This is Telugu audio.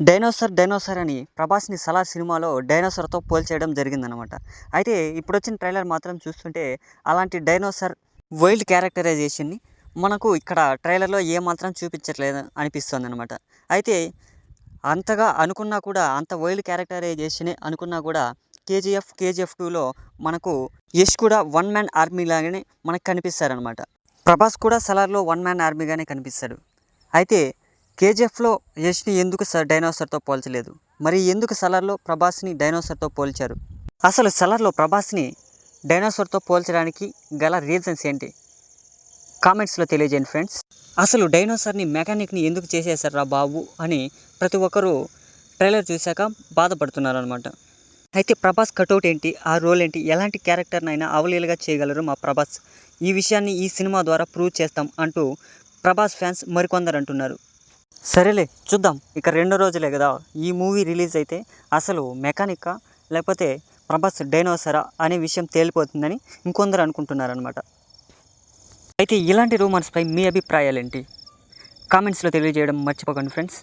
డైనోసార్ డైనోసార్ అని ప్రభాస్ని సలార్ సినిమాలో డైనోసార్తో పోల్చేయడం జరిగిందనమాట అయితే ఇప్పుడు వచ్చిన ట్రైలర్ మాత్రం చూస్తుంటే అలాంటి డైనోసార్ వైల్డ్ క్యారెక్టరైజేషన్ని మనకు ఇక్కడ ట్రైలర్లో ఏమాత్రం చూపించట్లేదు అనిపిస్తుంది అనమాట అయితే అంతగా అనుకున్నా కూడా అంత వైల్డ్ క్యారెక్టరైజేషనే అనుకున్నా కూడా కేజీఎఫ్ కేజీఎఫ్ టూలో మనకు యష్ కూడా వన్ మ్యాన్ ఆర్మీ లాగానే మనకు కనిపిస్తారనమాట ప్రభాస్ కూడా సలార్లో వన్ మ్యాన్ ఆర్మీగానే కనిపిస్తాడు. అయితే కేజీఎఫ్లో యష్ని ఎందుకు స డైనోసార్తో పోల్చలేదు? మరి ఎందుకు సలార్లో ప్రభాస్ని డైనోసార్తో పోల్చారు? అసలు సలార్లో ప్రభాస్ని డైనోసార్తో పోల్చడానికి గల రీజన్స్ ఏంటి? కామెంట్స్లో తెలియజేయండి ఫ్రెండ్స్. అసలు డైనోసార్ని మెకానిక్ని ఎందుకు చేసేసారా బాబు అని ప్రతి ఒక్కరూ ట్రైలర్ చూశాక బాధపడుతున్నారు అనమాట అయితే ప్రభాస్ కటౌట్ ఏంటి? ఆ రోల్ ఏంటి? ఎలాంటి క్యారెక్టర్నైనా అవలీలుగా చేయగలరు మా ప్రభాస్. ఈ విషయాన్ని ఈ సినిమా ద్వారా ప్రూవ్ చేస్తాం అంటూ ప్రభాస్ ఫ్యాన్స్ మరికొందరు అంటున్నారు సరేలే చూద్దాం. ఇక రెండు రోజులే కదా ఈ మూవీ రిలీజ్ అయితే అసలు మెకానికా లేకపోతే ప్రభాస్ డైనోసరా అనే విషయం తేలిపోతుందని ఇంకొందరు అనుకుంటున్నారనమాట అయితే ఇలాంటి రూమర్స్పై మీ అభిప్రాయాలేంటి? కామెంట్స్లో తెలియజేయడం మర్చిపోకండి ఫ్రెండ్స్.